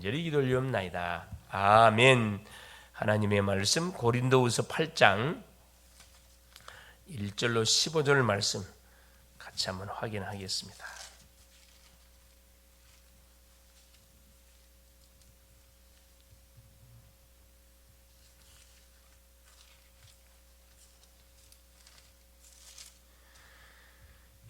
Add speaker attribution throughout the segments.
Speaker 1: 간절히 기도리옵나이다. 아멘. 하나님의 말씀 고린도후서 8장 1절로 15절 말씀 같이 한번 확인하겠습니다.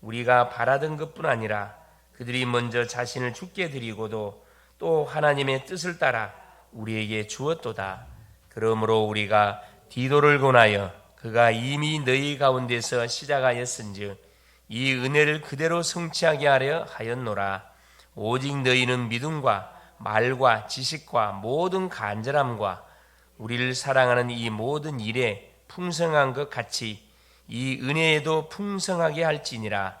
Speaker 1: 우리가 바라던 것뿐 아니라 그들이 먼저 자신을 죽게 드리고도 또 하나님의 뜻을 따라 우리에게 주었도다. 그러므로 우리가 디도를 권하여 그가 이미 너희 가운데서 시작하였은즉 이 은혜를 그대로 성취하게 하려 하였노라. 오직 너희는 믿음과 말과 지식과 모든 간절함과 우리를 사랑하는 이 모든 일에 풍성한 것 같이 이 은혜에도 풍성하게 할지니라.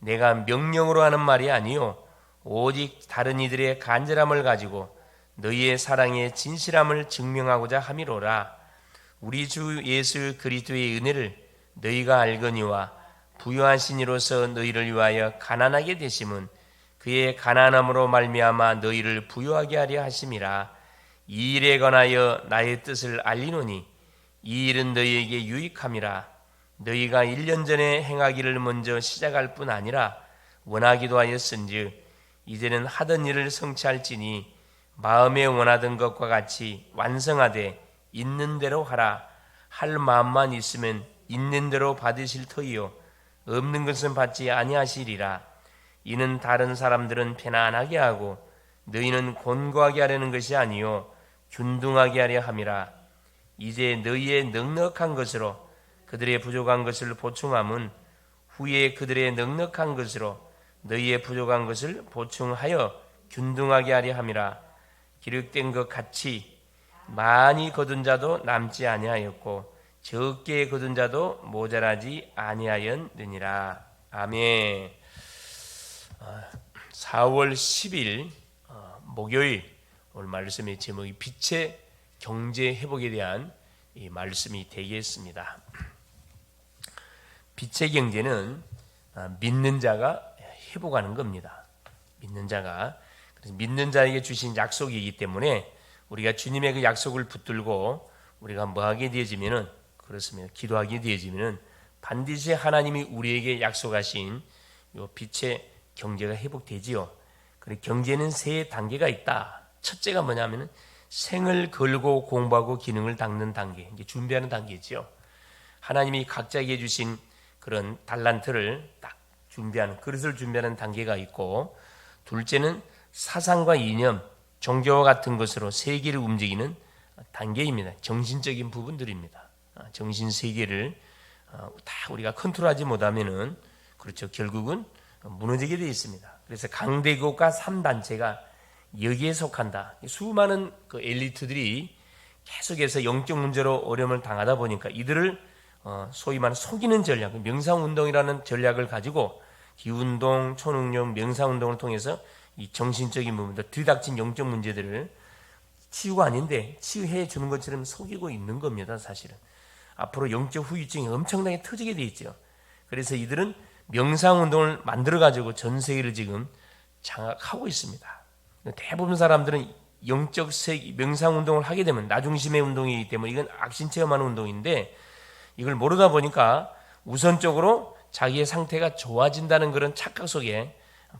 Speaker 1: 내가 명령으로 하는 말이 아니요. 오직 다른 이들의 간절함을 가지고 너희의 사랑의 진실함을 증명하고자 함이로라. 우리 주 예수 그리스도의 은혜를 너희가 알거니와 부유하신 이로서 너희를 위하여 가난하게 되심은 그의 가난함으로 말미암아 너희를 부유하게 하려 하심이라. 이 일에 관하여 나의 뜻을 알리노니 이 일은 너희에게 유익함이라 너희가 1년 전에 행하기를 먼저 시작할 뿐 아니라 원하기도 하였은즉 이제는 하던 일을 성취할지니 마음에 원하던 것과 같이 완성하되 있는 대로 하라. 할 마음만 있으면 있는 대로 받으실 터이요. 없는 것은 받지 아니하시리라. 이는 다른 사람들은 편안하게 하고 너희는 곤고하게 하려는 것이 아니요. 균등하게 하려 함이라. 이제 너희의 넉넉한 것으로 그들의 부족한 것을 보충함은 후에 그들의 넉넉한 것으로 너희의 부족한 것을 보충하여 균등하게 하려 함이라. 기록된 것 같이 많이 거둔 자도 남지 아니하였고 적게 거둔 자도 모자라지 아니하였느니라. 아멘. 4월 10일 어, 목요일 오늘 말씀의 제목이 빛의 경제 회복에 대한 이 말씀이 되겠습니다. 빛의 경제는 아, 믿는 자가 회복하는 겁니다. 믿는 자가 그래서 믿는 자에게 주신 약속이기 때문에 우리가 주님의 그 약속을 붙들고 우리가 뭐 하게 되어지면은 그렇습니다. 기도하게 되어지면은 반드시 하나님이 우리에게 약속하신 요 빛의 경제가 회복되지요. 그래 경제는 세 단계가 있다. 첫째가 뭐냐면은 생을 걸고 공부하고 기능을 닦는 단계, 이제 준비하는 단계지요. 하나님이 각자에게 주신 그런 달란트를 딱 준비하는 그릇을 준비하는 단계가 있고 둘째는 사상과 이념, 종교와 같은 것으로 세계를 움직이는 단계입니다. 정신적인 부분들입니다. 아, 정신 세계를 어, 다 우리가 컨트롤하지 못하면은 그렇죠. 결국은 무너지게 되어 있습니다. 그래서 강대국가 3단체가 여기에 속한다. 수많은 그 엘리트들이 계속해서 영적 문제로 어려움을 당하다 보니까 이들을 어, 소위 말하는 속이는 전략, 명상운동이라는 전략을 가지고 기운동, 초능력, 명상운동을 통해서 이 정신적인 부분들, 뒤닥친 영적 문제들을 치유가 아닌데 치유해 주는 것처럼 속이고 있는 겁니다, 사실은. 앞으로 영적 후유증이 엄청나게 터지게 돼 있죠. 그래서 이들은 명상운동을 만들어가지고 전 세계를 지금 장악하고 있습니다. 대부분 사람들은 영적 세계, 명상운동을 하게 되면 나중심의 운동이기 때문에 이건 악신 체험하는 운동인데 이걸 모르다 보니까 우선적으로 자기의 상태가 좋아진다는 그런 착각 속에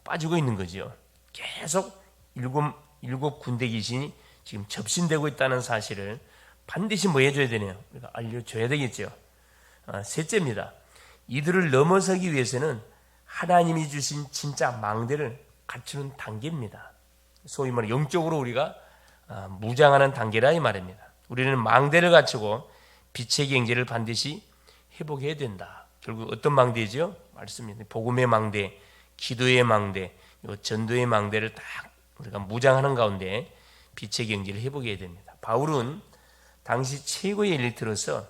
Speaker 1: 빠지고 있는 거죠. 계속 일곱, 일곱 군대 귀신이 지금 접신되고 있다는 사실을 반드시 뭐 해줘야 되네요. 그러니까 알려줘야 되겠죠. 아, 셋째입니다. 이들을 넘어서기 위해서는 하나님이 주신 진짜 망대를 갖추는 단계입니다. 소위 말해 영적으로 우리가 아, 무장하는 단계라 이 말입니다. 우리는 망대를 갖추고 빛의 경제를 반드시 회복해야 된다. 결국 어떤 망대죠? 말씀입니다. 복음의 망대, 기도의 망대, 전도의 망대를 딱 우리가 무장하는 가운데 빛의 경지를 회복해야 됩니다. 바울은 당시 최고의 엘리트로서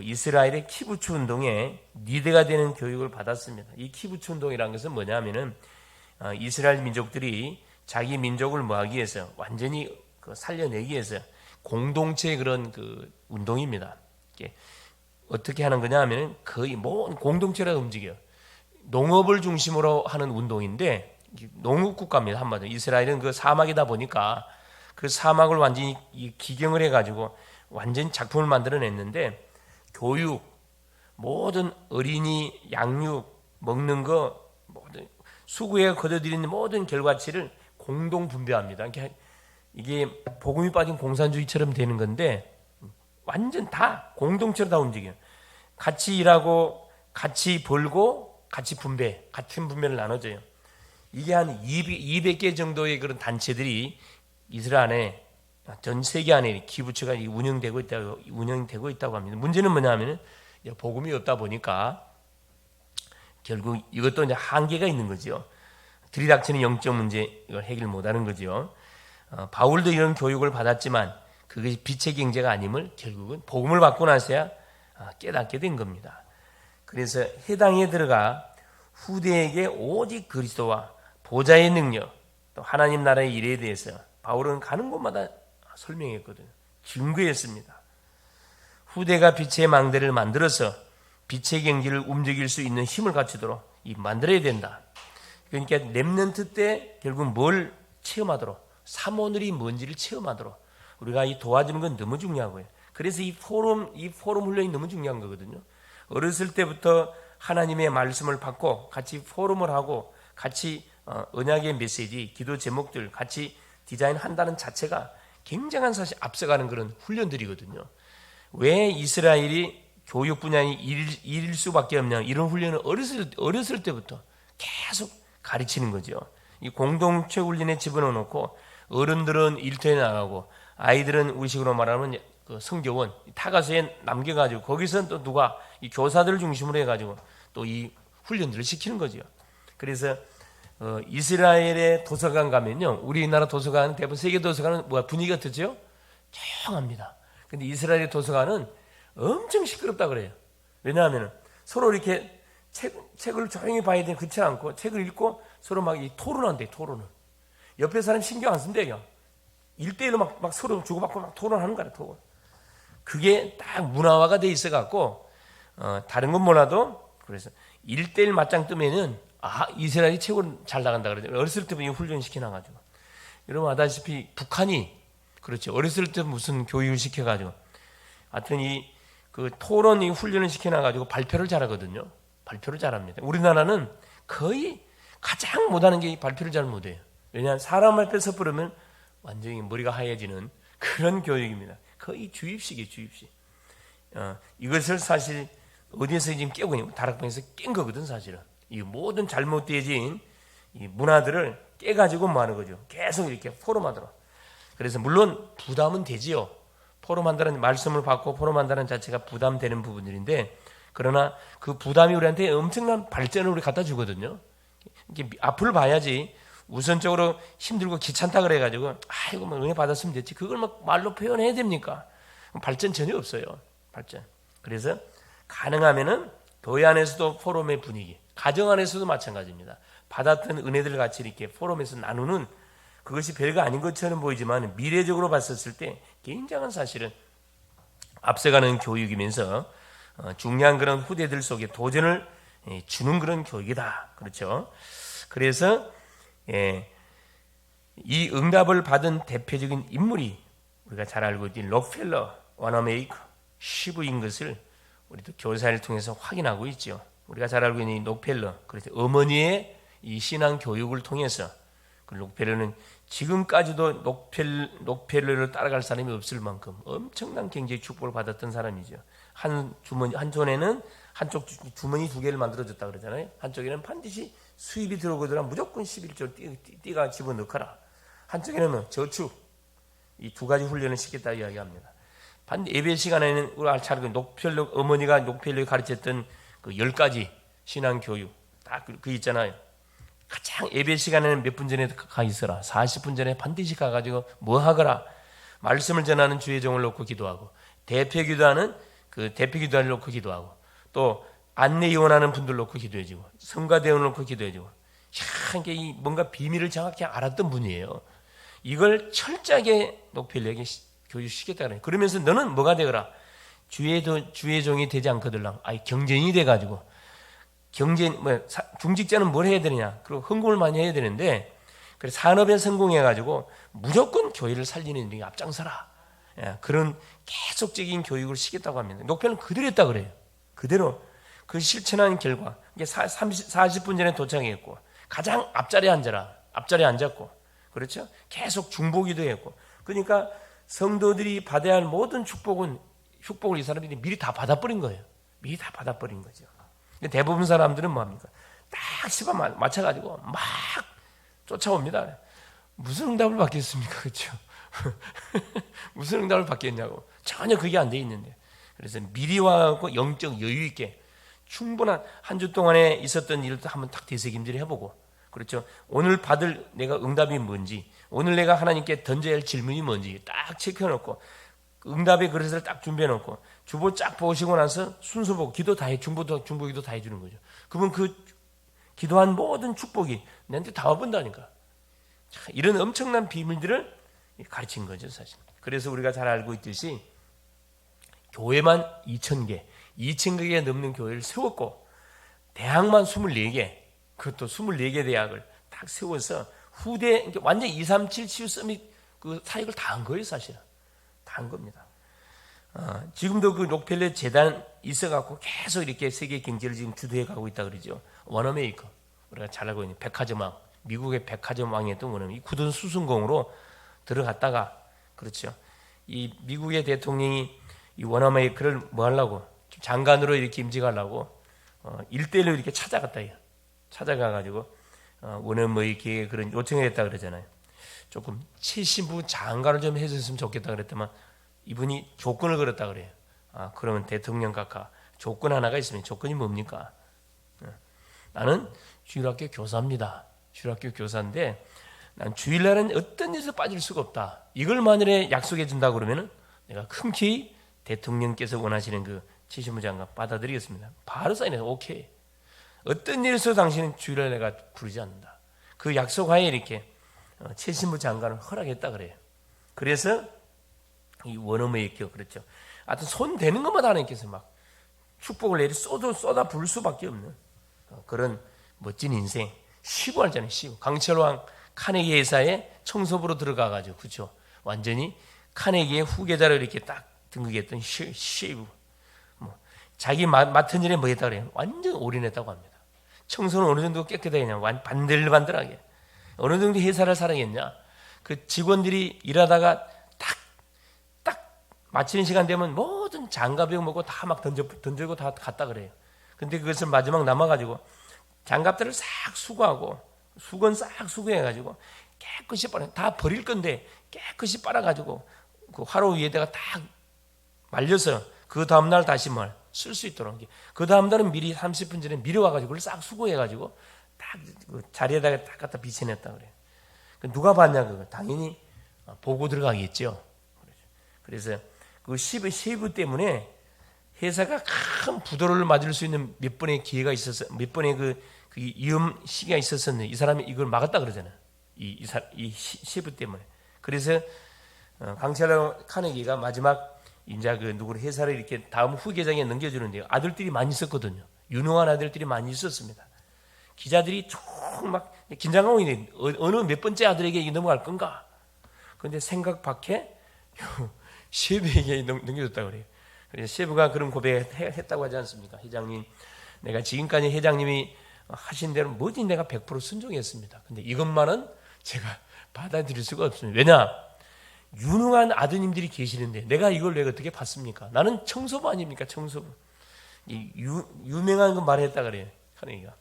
Speaker 1: 이스라엘의 키부츠 운동에 리드가 되는 교육을 받았습니다. 이 키부츠 운동이라는 것은 뭐냐면은 어, 이스라엘 민족들이 자기 민족을 뭐하기 위해서 완전히 그 살려내기 위해서 공동체의 그런 그 운동입니다. 이게 어떻게 하는 거냐 하면 거의 모든 공동체가 움직여. 농업을 중심으로 하는 운동인데 농업 국가입니다 한마디로 이스라엘은 그 사막이다 보니까 그 사막을 완전히 기경을 해가지고 완전 작품을 만들어냈는데 교육 모든 어린이 양육 먹는 거 모든 수구에 거둬들이는 모든 결과치를 공동 분배합니다. 이게 복음이 빠진 공산주의처럼 되는 건데 완전 다 공동체로 다 움직여요. 같이 일하고 같이 벌고 같이 분배, 같은 분배를 나눠줘요. 이게 한 200 개 정도의 그런 단체들이 이스라엘 안에 전 세계 안에 기부처가 운영되고 있다고 운영되고 있다고 합니다. 문제는 뭐냐면은 복음이 없다 보니까 결국 이것도 이제 한계가 있는 거죠. 들이닥치는 영적 문제 이걸 해결 못하는 거죠. 어, 바울도 이런 교육을 받았지만 그것이 빛의 경제가 아님을 결국은 복음을 받고 나서야 아, 깨닫게 된 겁니다. 그래서 해당에 들어가 후대에게 오직 그리스도와 보좌의 능력 또 하나님 나라의 일에 대해서 바울은 가는 곳마다 설명했거든요. 증거했습니다. 후대가 빛의 망대를 만들어서 빛의 경지를 움직일 수 있는 힘을 갖추도록 이 만들어야 된다. 그러니까 렘넌트 때 결국 뭘 체험하도록 사모늘이 뭔지를 체험하도록 우리가 이 도와주는 건 너무 중요하고요. 그래서 이 포럼 이 포럼 훈련이 너무 중요한 거거든요. 어렸을 때부터 하나님의 말씀을 받고 같이 포럼을 하고 같이 어, 언약의 메시지, 기도 제목들 같이 디자인한다는 자체가 굉장한 사실 앞서가는 그런 훈련들이거든요. 왜 이스라엘이 교육 분야이 일, 일 수밖에 없냐 이런 훈련을 어렸을 어렸을 때부터 계속 가르치는 거죠. 이 공동체 훈련에 집어넣어 놓고 어른들은 일터에 나가고 아이들은 우리식으로 말하면 그 성교원 타가서에 남겨가지고 거기서 또 누가 이 교사들을 중심으로 해가지고 또 이 훈련들을 시키는 거죠. 그래서 어, 이스라엘의 도서관 가면요, 우리나라 도서관 대부분 세계 도서관은 뭐야 분위기가 어떻죠? 조용합니다. 근데 이스라엘의 도서관은 엄청 시끄럽다 그래요. 왜냐하면 서로 이렇게 책, 책을 조용히 봐야 되는 그렇지 않고 책을 읽고 서로 막 이 토론한대 토론을. 옆에 사람 신경 안 쓴대요. 일대일로 막, 막 서로 주고받고 막 토론하는 거야 토론. 그게 딱 문화화가 돼 있어 갖고 어, 다른 건 몰라도 그래서 일대일 맞짱 뜨면은 아 이스라엘이 최고로 잘 나간다 그러죠. 어렸을 때부터 훈련 시켜 놔 가지고 여러분 아다시피 북한이 그렇죠. 어렸을 때 무슨 교육을 시켜 가지고 하여튼 이 그 토론 이 훈련을 시켜 놔 가지고 발표를 잘하거든요. 발표를 잘합니다. 우리나라는 거의 가장 못하는 게 발표를 잘 못해요. 왜냐하면 사람 앞에 서 부르면 완전히 머리가 하얘지는 그런 교육입니다. 거의 주입식이에요, 주입식. 어, 이것을 사실 어디에서 지금 깨고 있는 다락방에서 깬 거거든, 사실은. 이 모든 잘못되어진 이 문화들을 깨가지고 뭐 하는 거죠. 계속 이렇게 포럼하도록. 그래서 물론 부담은 되지요. 포럼한다는 말씀을 받고 포럼한다는 자체가 부담되는 부분들인데 그러나 그 부담이 우리한테 엄청난 발전을 우리 갖다 주거든요. 이게 앞을 봐야지 우선적으로 힘들고 귀찮다 그래가지고 아이고 뭐 은혜 받았으면 됐지 그걸 막 말로 표현해야 됩니까? 발전 전혀 없어요. 발전. 그래서 가능하면은 교회 안에서도 포럼의 분위기, 가정 안에서도 마찬가지입니다. 받았던 은혜들 같이 이렇게 포럼에서 나누는 그것이 별거 아닌 것처럼 보이지만 미래적으로 봤었을 때 굉장한 사실은 앞서가는 교육이면서 어, 중요한 그런 후대들 속에 도전을 예, 주는 그런 교육이다. 그렇죠? 그래서 예, 이 응답을 받은 대표적인 인물이 우리가 잘 알고 있는 록펠러, 와나메이커, 시브인 것을 우리도 교사를 통해서 확인하고 있죠. 우리가 잘 알고 있는 록펠러, 그래서 어머니의 이 신앙 교육을 통해서 그 록펠러는 지금까지도 록펠, 록펠러를 따라갈 사람이 없을 만큼 엄청난 경제 축복을 받았던 사람이죠. 한 주머니, 한 손에는 한쪽 주머니 두 개를 만들어줬다 그러잖아요. 한쪽에는 반드시 수입이 들어오거나 무조건 11조 띠, 띠 가 집어넣거라. 한쪽에는 뭐 저축. 이 두 가지 훈련을 시켰다 이야기합니다. 반 예배 시간에는 우리 알차고 녹펠로 어머니가 녹펠로 가르쳤던 그 열 가지 신앙 교육 딱그 그 있잖아요. 가장 예배 시간에는 몇 분 전에 가 있어라. 40분 전에 반드시 가가지고 뭐 하거라. 말씀을 전하는 주의 종을 놓고 기도하고 대표 기도하는 그 대표 기도를 놓고 기도하고 또 안내 이원하는 분들 놓고 기도해주고 성가대원 놓고 기도해주고 이 뭔가 비밀을 정확히 알았던 분이에요. 이걸 철저하게 녹필에게 교육시켰다 그래. 그러면서 너는 뭐가 되거라? 주의 도, 주의 종이 되지 않거들랑. 아니 경쟁이 돼 가지고 경쟁 뭐 사- 중직자는 뭘 해야 되느냐? 그리고 헌금을 많이 해야 되는데 그래 산업에 성공해 가지고 무조건 교회를 살리는 데 앞장서라. 예, 그런 계속적인 교육을 시켰다고 합니다. 녹편은 그대로 했다 그래요. 그대로 그 실천한 결과 이게 30, 40분 전에 도착했고 가장 앞자리에 앉아라. 앞자리에 앉았고 그렇죠? 계속 중보기도 했고 그러니까 성도들이 받아야 할 모든 축복은 축복을 이 사람들이 미리 다 받아버린 거예요. 미리 다 받아버린 거죠. 근데 대부분 사람들은 뭐합니까? 딱 시간 마- 맞춰가지고 막 쫓아옵니다. 무슨 응답을 받겠습니까? 그렇죠? 무슨 응답을 받겠냐고. 전혀 그게 안 돼 있는데. 그래서 미리 와갖고 영적 여유 있게 충분한 한 주 동안에 있었던 일도 한번 딱 되새김질 해보고 그렇죠. 오늘 받을 내가 응답이 뭔지 오늘 내가 하나님께 던져야 할 질문이 뭔지 딱 체크해놓고 응답의 그릇을 딱 준비해놓고 주보 쫙 보시고 나서 순서 보고 기도 다 해, 중보도 중보기도 다 해주는 거죠. 그러면 그 기도한 모든 축복이 내한테 다 와본다니까. 자, 이런 엄청난 비밀들을 가르친 거죠, 사실. 그래서 우리가 잘 알고 있듯이 교회만 2천 개, 2천 개 넘는 교회를 세웠고 대학만 24개, 그것도 24개 대학을 딱 세워서 후대 완전 237 치유 서밋 그 사역을 다 한 거예요, 사실은. 다 한 겁니다. 어, 지금도 그 록펠레 재단 있어갖고 계속 이렇게 세계 경제를 지금 주도해 가고 있다 그러죠. 원어메이커 우리가 잘 알고 있는 백화점왕 미국의 백화점 왕이었던 원어메 이 굳은 수순공으로 들어갔다가 그렇죠. 이 미국의 대통령이 이 원어메이커를 뭐 하려고 장관으로 이렇게 임직하려고 어, 일대일로 이렇게 찾아갔다. 찾아가가지고 어, 원어메이커에 그런 요청을 했다 그러잖아요. 조금 최신부 장관을 좀 해줬으면 좋겠다 그랬더만 이분이 조건을 걸었다 그래요. 아, 그러면 대통령 각하 조건 하나가 있으면 조건이 뭡니까? 어, 나는 주일학교 교사입니다. 주일학교 교사인데 난 주일날은 어떤 일에서 빠질 수가 없다. 이걸 만일에 약속해 준다 그러면은 내가 흔쾌히 대통령께서 원하시는 그 치신부 장관 받아들이겠습니다. 바로 사인해서 오케이. 어떤 일에서 당신은 주일날 내가 부르지 않는다. 그 약속하에 이렇게 어, 최신부 장관을 허락했다 그래요. 그래서 이 원어머의 격 그렇죠. 하여튼 손 대는 것마다 하나님께서 막 축복을 내리 쏟아 쏟아 부을 수밖에 없는 어, 그런 멋진 인생. 시구 알잖아요. 시구. 강철왕 카네기 회사에 청소부로 들어가 가지고 그렇죠. 완전히 카네기의 후계자로 이렇게 딱 등극했던 시, 시구. 뭐 자기 마- 맡은 일에 뭐 했다 그래요. 완전 올인했다고 합니다. 청소는 어느 정도 깨끗하냐? 완 반들반들하게. 어느 정도 회사를 사랑했냐? 그 직원들이 일하다가 딱, 딱 마치는 시간 되면 모든 장갑 이고 뭐고 다 막 던져, 던지고 다 갔다 그래요. 근데 그것을 마지막 남아가지고 장갑들을 싹 수거하고 수건 싹 수거해가지고 깨끗이 빨아, 다 버릴 건데 깨끗이 빨아가지고 그 화로 위에다가 딱 말려서 그 다음날 다시 뭘 쓸 수 있도록 그 다음 날은 미리 30분 전에 미리 와가지고 그걸 싹 수거해가지고 딱 그 자리에다가 딱 갖다 비춰냈다 그래요. 그 누가 봤냐 그거 당연히 보고 들어가겠죠. 그래서 그 시부, 시부 때문에 회사가 큰 부도를 맞을 수 있는 몇 번의 기회가 있었어, 몇 번의 그, 그 위험 시기가 있었었는데 이 사람이 이걸 막았다 그러잖아요. 이, 이, 사, 이 시- 시부 때문에. 그래서 어, 강철 카네기가 마지막 이제 그 누구를 회사를 이렇게 다음 후계장에 넘겨주는데요. 아들들이 많이 있었거든요. 유능한 아들들이 많이 있었습니다. 기자들이 총막 긴장하고 있는 어- 어느 몇 번째 아들에게 넘어갈 건가? 그런데 생각 밖에 셰프에게 넘- 넘겨줬다 그래요. 그래서 셰프가 그런 고백했다고 하지 않습니까? 회장님, 내가 지금까지 회장님이 하신 대로 뭐든 내가 100% 순종했습니다. 근데 이것만은 제가 받아들일 수가 없습니다. 왜냐? 유능한 아드님들이 계시는데 내가 이걸 내가 어떻게 받습니까? 나는 청소부 아닙니까? 청소부. 이 유, 유명한 거 말했다 그래요. 카네기가.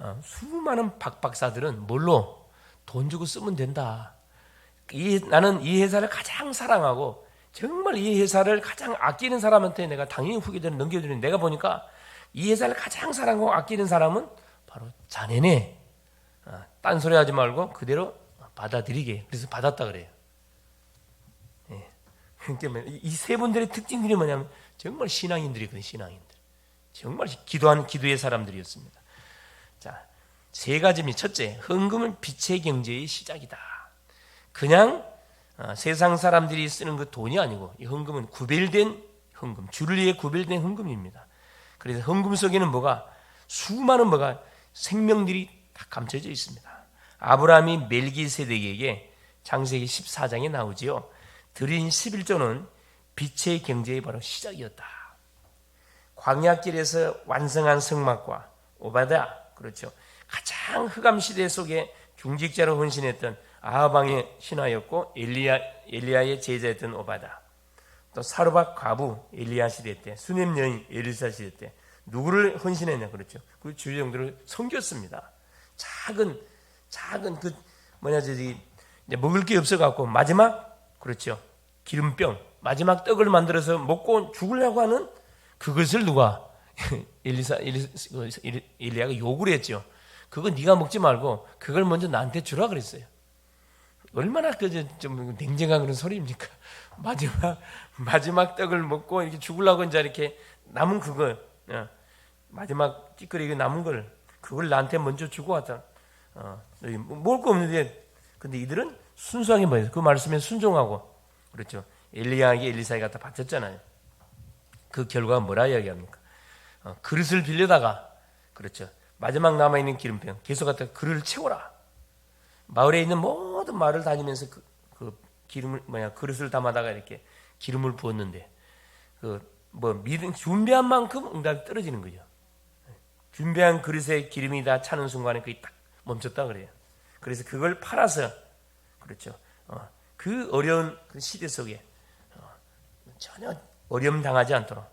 Speaker 1: 어, 수많은 박박사들은 뭘로 돈 주고 쓰면 된다. 이, 나는 이 회사를 가장 사랑하고 정말 이 회사를 가장 아끼는 사람한테 내가 당연히 후계자를 넘겨주는 내가 보니까 이 회사를 가장 사랑하고 아끼는 사람은 바로 자네네. 아, 딴소리 하지 말고 그대로 받아들이게. 그래서 받았다 그래요. 이세 분들의 특징들이 뭐냐면 정말 신앙인들이거든요. 신앙인들. 정말 기도하는 기도의 사람들이었습니다. 자, 세 가지입니다. 첫째, 헌금은 빛의 경제의 시작이다. 그냥 어, 세상 사람들이 쓰는 그 돈이 아니고 이 헌금은 구별된 헌금, 주를 위해 구별된 헌금입니다. 그래서 헌금 속에는 뭐가 수많은 뭐가 생명들이 다 감춰져 있습니다. 아브라함이 멜기세덱에게 창세기 14장에 나오지요. 드린 11조는 빛의 경제의 바로 시작이었다. 광야길에서 완성한 성막과 오바다 그렇죠. 가장 흑암 시대 속에 중직자로 헌신했던 아하방의 신하였고 엘리야 엘리야의 제자였던 오바다. 또 사르밧 과부 엘리야 시대 때 수냄 여인 엘리사 시대 때 누구를 헌신했냐 그렇죠. 그 주정들을 섬겼습니다. 작은 작은 그 뭐냐 저기 먹을 게 없어 갖고 마지막 그렇죠. 기름병 마지막 떡을 만들어서 먹고 죽으려고 하는 그것을 누가 엘리사 엘리, 야가 요구를 했죠. 그거 네가 먹지 말고 그걸 먼저 나한테 주라 그랬어요. 얼마나 그좀 냉정한 그런 소리입니까? 마지막 마지막 떡을 먹고 이렇게 죽으려고 이제 이렇게 남은 그거 어, 마지막 찌꺼기 남은 걸 그걸 나한테 먼저 주고 왔다. 어, 먹을 거 없는데 근데 이들은 순수하게 뭐예요? 그 말씀에 순종하고 그렇죠. 엘리야에게 엘리사가 다 바쳤잖아요. 그 결과가 뭐라 이야기합니까? 어, 그릇을 빌려다가 그렇죠. 마지막 남아 있는 기름병 계속 갖다 그릇을 채워라. 마을에 있는 모든 마을을 다니면서 그, 그 기름을 뭐야 그릇을 담아다가 이렇게 기름을 부었는데 그 뭐 믿음 준비한 만큼 응답이 떨어지는 거죠. 준비한 그릇에 기름이 다 차는 순간에 그게 딱 멈췄다 그래요. 그래서 그걸 팔아서 그렇죠. 어, 그 어려운 그 시대 속에 어, 전혀 어려움 당하지 않도록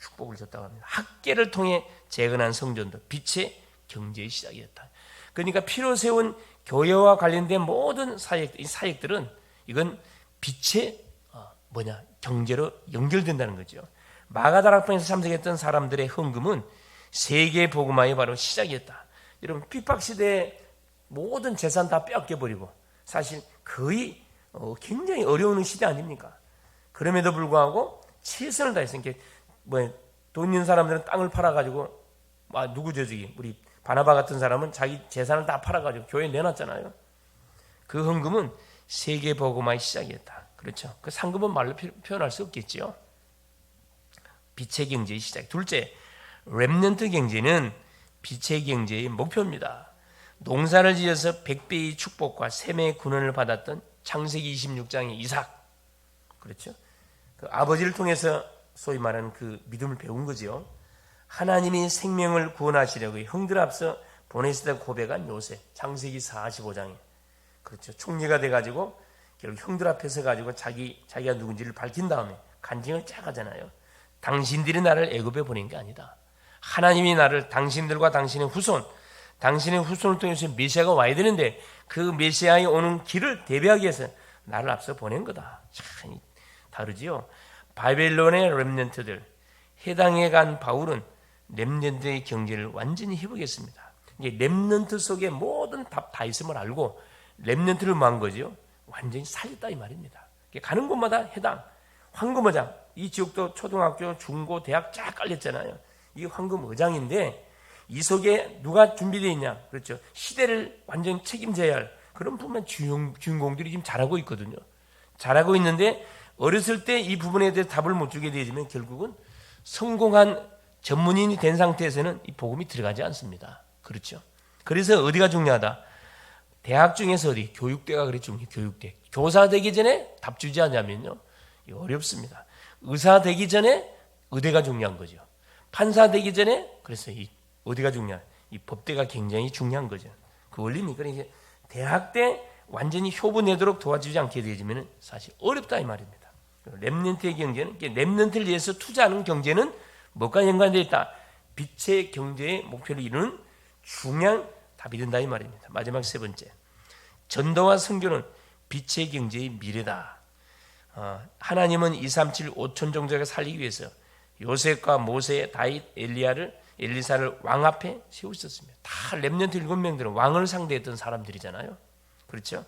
Speaker 1: 축복을 줬다고 합니다. 학계를 통해 재건한 성전도 빛의 경제의 시작이었다. 그러니까 피로 세운 교회와 관련된 모든 사역, 이 사역들은 이건 빛의 어, 뭐냐 경제로 연결된다는 거죠. 마가다락방에서 참석했던 사람들의 헌금은 세계 복음화의 바로 시작이었다. 여러분 핍박 시대에 모든 재산 다 빼앗겨 버리고 사실 거의 어, 굉장히 어려운 시대 아닙니까? 그럼에도 불구하고 최선을 다했으니까 뭐돈 있는 사람들은 땅을 팔아가지고 아 누구죠 저기 우리 바나바 같은 사람은 자기 재산을 다 팔아가지고 교회에 내놨잖아요. 그 헌금은 세계 복음화의 시작이었다. 그렇죠. 그 상금은 말로 표현할 수 없겠지요. 빛의 경제의 시작. 둘째, 렘넌트 경제는 빛의 경제의 목표입니다. 농사를 지어서 백배의 축복과 샘의 군원을 받았던 창세기 26장의 이삭. 그렇죠. 그 아버지를 통해서 소위 말하는 그 믿음을 배운 거지요. 하나님이 생명을 구원하시려고 형들 앞서 보내시다 고백한 요셉 창세기 45장에 그렇죠 총리가 돼가지고 결국 형들 앞에 서 가지고 자기 자기가 누군지를 밝힌 다음에 간증을 쫙 하잖아요. 당신들이 나를 애굽에 보낸 게 아니다. 하나님이 나를 당신들과 당신의 후손, 당신의 후손을 통해서 메시아가 와야 되는데 그 메시아의 오는 길을 대비하기 위해서 나를 앞서 보낸 거다. 참 다르지요. 바벨론의 렘넨트들 해당해 간 바울은 렘넌트의 경제를 완전히 회복했습니다. 이게 렘넌트 속에 모든 답 다 있음을 알고 렘넌트를 모은 거죠. 완전히 살렸다 이 말입니다. 가는 곳마다 해당 황금 어장 이 지역도 초등학교, 중고, 대학 쫙 깔렸잖아요. 이 황금 어장인데 이 속에 누가 준비되어 있냐? 그렇죠. 시대를 완전히 책임져야 할 그런 부분 주인, 주인공들이 지금 잘하고 있거든요. 잘하고 있는데 어렸을 때 이 부분에 대해 답을 못 주게 되지면 결국은 성공한 전문인이 된 상태에서는 이 복음이 들어가지 않습니다. 그렇죠. 그래서 어디가 중요하다? 대학 중에서 어디? 교육대가 중요 교육대. 교사 되기 전에 답 주지 않냐면요. 어렵습니다. 의사 되기 전에 의대가 중요한 거죠. 판사 되기 전에 그래서 이 어디가 중요한? 이 법대가 굉장히 중요한 거죠. 그 원리니까 그러니까 대학 때 완전히 효부 내도록 도와주지 않게 되지면 사실 어렵다 이 말입니다. 랩런트의 경제는 랩런트를 위해서 투자하는 경제는 뭐가 연관되어 있다? 빛의 경제의 목표를 이루는 중요한 답이 된다 이 말입니다. 마지막 세 번째. 전도와 선교는 빛의 경제의 미래다. 어, 하나님은 237 5천 종족을 살리기 위해서 요셉과 모세, 다윗, 엘리야를 엘리사를 왕 앞에 세우셨습니다. 다 렘넌트 일곱 명들은 왕을 상대했던 사람들이잖아요. 그렇죠?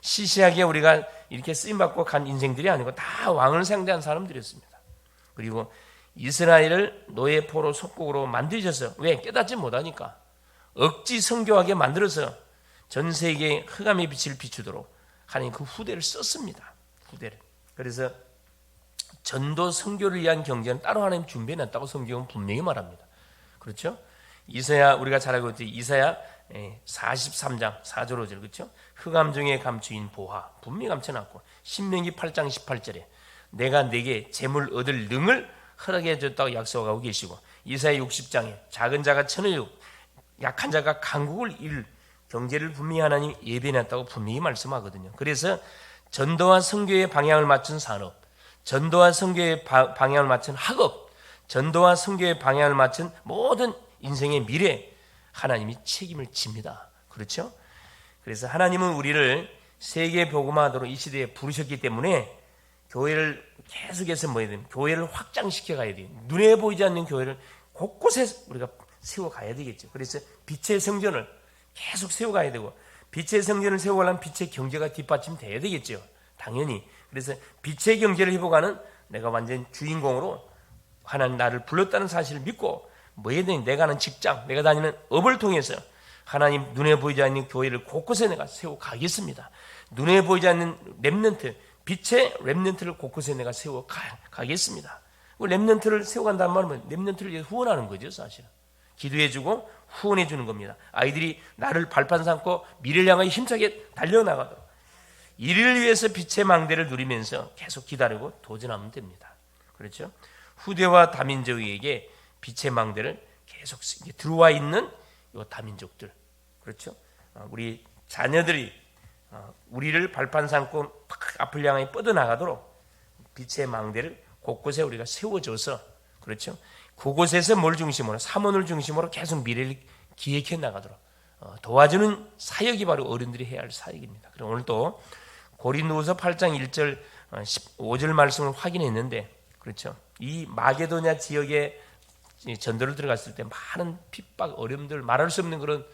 Speaker 1: 시시하게 우리가 이렇게 쓰임 받고 간 인생들이 아니고 다 왕을 상대한 사람들이었습니다. 그리고 이스라엘을 노예 포로 속국으로 만드셔서 왜 깨닫지 못하니까 억지 성교하게 만들어서 전 세계에 흑암의 빛을 비추도록 하나님 그 후대를 썼습니다. 후대를. 그래서 전도 성교를 위한 경제는 따로 하나님 준비해놨다고 성경은 분명히 말합니다. 그렇죠? 이사야 우리가 잘 알고 있듯이 이사야 43장 4절 5절 그렇죠? 흑암 중에 감추인 보화 분명히 감춰놨고 신명기 8장 18절에 내가 내게 재물 얻을 능을 허락해 줬다고 약속하고 계시고 이사야 60장에 작은 자가 천을 약한 자가 강국을 잃을 경제를 분명히 하나님 예배해놨다고 분명히 말씀하거든요. 그래서 전도와 선교의 방향을 맞춘 산업, 전도와 선교의 바- 방향을 맞춘 학업, 전도와 선교의 방향을 맞춘 모든 인생의 미래 하나님이 책임을 집니다. 그렇죠? 그래서 하나님은 우리를 세계 복음화도록 이 시대에 부르셨기 때문에 교회를 계속해서 뭐 해야 되는 교회를 확장시켜 가야 돼요. 눈에 보이지 않는 교회를 곳곳에 우리가 세워 가야 되겠죠. 그래서 빛의 성전을 계속 세워 가야 되고 빛의 성전을 세워가려면 빛의 경제가 뒷받침돼야 되겠죠. 당연히. 그래서 빛의 경제를 회복하는 내가 완전 주인공으로 하나님 나를 불렀다는 사실을 믿고 뭐든지 내가 하는 직장, 내가 다니는 업을 통해서 하나님 눈에 보이지 않는 교회를 곳곳에 내가 세워 가겠습니다. 눈에 보이지 않는 렘넌트, 빛의 렘넌트를 곳곳에 내가 세워 가, 가겠습니다. 그 렘넌트를 세워간다는 말은 위해 후원하는 거죠, 사실은. 기도해주고 후원해주는 겁니다. 아이들이 나를 발판 삼고 미래를 향하여 힘차게 달려나가도록. 이를 위해서 빛의 망대를 누리면서 계속 기다리고 도전하면 됩니다. 그렇죠? 후대와 다민족에게 빛의 망대를 계속 이제 들어와 있는 요 다민족들. 그렇죠? 어, 우리 자녀들이 어, 우리를 발판 삼고 팍 앞을 향해 뻗어나가도록 빛의 망대를 곳곳에 우리가 세워줘서 그렇죠? 그곳에서 뭘 중심으로 삼원을 중심으로 계속 미래를 기획해 나가도록 어, 도와주는 사역이 바로 어른들이 해야 할 사역입니다. 그럼 오늘 또 고린도후서 8장 1절 15절 말씀을 확인했는데 그렇죠? 이 마게도냐 지역에 이 전도를 들어갔을 때 많은 핍박, 어려움들 말할 수 없는 그런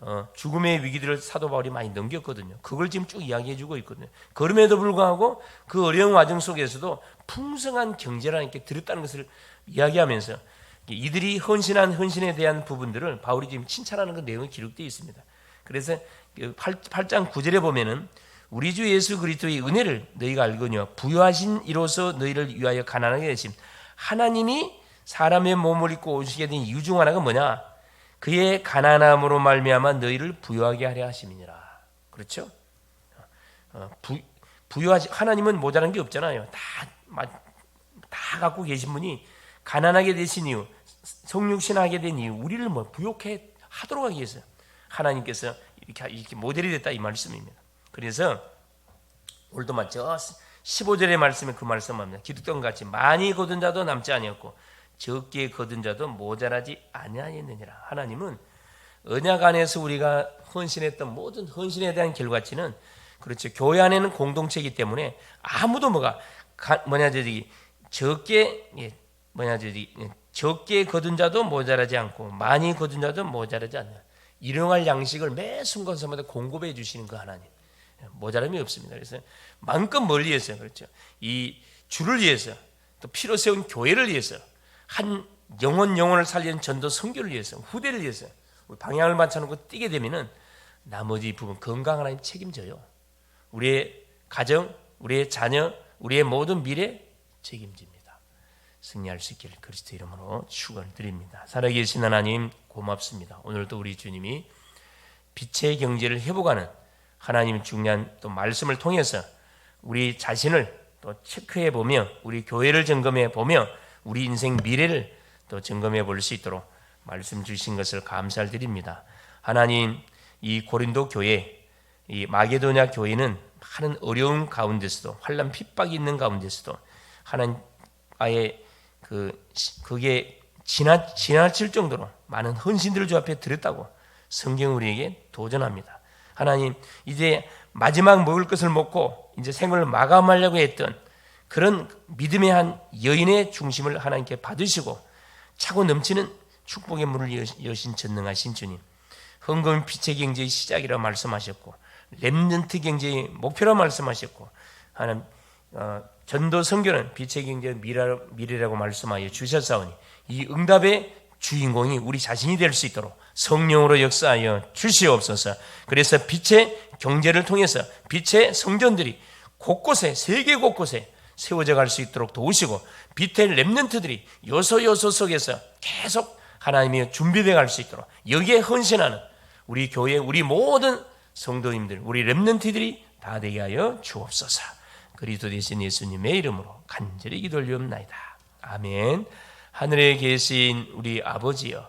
Speaker 1: 어, 죽음의 위기들을 사도 바울이 많이 넘겼거든요. 그걸 지금 쭉 이야기해주고 있거든요. 그럼에도 불구하고 그 어려운 과정 속에서도 풍성한 경제라는 게 들었다는 것을 이야기하면서 이들이 헌신한 헌신에 대한 부분들을 바울이 지금 칭찬하는 그 내용이 기록되어 있습니다. 그래서 8, 8장 9절에 보면은 우리 주 예수 그리스도의 은혜를 너희가 알거니와 부여하신 이로써 너희를 위하여 가난하게 되심 하나님이 사람의 몸을 입고 오시게 된 이유 중 하나가 뭐냐? 그의 가난함으로 말미암아 너희를 부여하게 하려 하심이니라. 그렇죠? 어, 부, 부여하시 하나님은 모자란 게 없잖아요. 다, 마- 다 갖고 계신 분이 가난하게 되신 이유, 성육신하게 된 이유, 우리를 뭐 부욕해 하도록 하기 위해서 하나님께서 이렇게 이렇게 모델이 됐다 이 말씀입니다. 그래서 오늘도 맞죠? 15절의 말씀에 그 말씀합니다. 기득권 같이 많이 거둔 자도 남지 아니었고 적게 거둔 자도 모자라지 아니하였느니라. 하나님은 언약 안에서 우리가 헌신했던 모든 헌신에 대한 결과치는 그렇죠. 교회 안에는 공동체이기 때문에 아무도 뭐가 가- 뭐냐 저기 적게 예, 뭐냐 저기 예, 적게 거둔 자도 모자라지 않고 많이 거둔 자도 모자라지 않냐. 일용할 양식을 매 순간순간마다 공급해 주시는 그 하나님. 모자람이 없습니다. 그래서 마음껏 멀리해서 그렇죠. 이 주를 위해서 또 피로 세운 교회를 위해서 한 영혼 영혼을 살리는 전도 선교를 위해서 후대를 위해서 방향을 맞춰놓고 뛰게 되면은 나머지 부분 건강 하나님 책임져요. 우리의 가정, 우리의 자녀, 우리의 모든 미래 책임집니다. 승리할 수 있기를 그리스도 이름으로 축원드립니다. 살아계신 하나님 고맙습니다. 오늘도 우리 주님이 빛의 경제를 회복하는 하나님 중요한 또 말씀을 통해서 우리 자신을 또 체크해 보며 우리 교회를 점검해 보며 우리 인생 미래를 또 점검해 볼 수 있도록 말씀 주신 것을 감사를 드립니다. 하나님 이 고린도 교회 이 마게도냐 교회는 많은 어려움 가운데서도 환란 핍박이 있는 가운데서도 하나님 아예 그 그게 지나 지나칠 정도로 많은 헌신들을 주 앞에 드렸다고 성경 우리에게 도전합니다. 하나님 이제 마지막 먹을 것을 먹고 이제 생을 마감하려고 했던 그런 믿음의 한 여인의 중심을 하나님께 받으시고 차고 넘치는 축복의 문을 여- 여신 전능하신 주님. 헌금은 빛의 경제의 시작이라 말씀하셨고 렘넌트 경제의 목표라 말씀하셨고 하나님 어, 전도 선교는 빛의 경제의 미래라고 말씀하여 주셨사오니 이 응답의 주인공이 우리 자신이 될 수 있도록 성령으로 역사하여 주시옵소서. 그래서 빛의 경제를 통해서 빛의 성전들이 곳곳에 세계 곳곳에 세워져 갈 수 있도록 도우시고 빛의 렘넌트들이 요소 요소 속에서 계속 하나님이 준비되어 갈 수 있도록 여기에 헌신하는 우리 교회 우리 모든 성도님들 우리 렘넌트들이 다 되게 하여 주옵소서. 그리스도 되신 예수님의 이름으로 간절히 기도올리옵나이다. 아멘. 하늘에 계신 우리 아버지여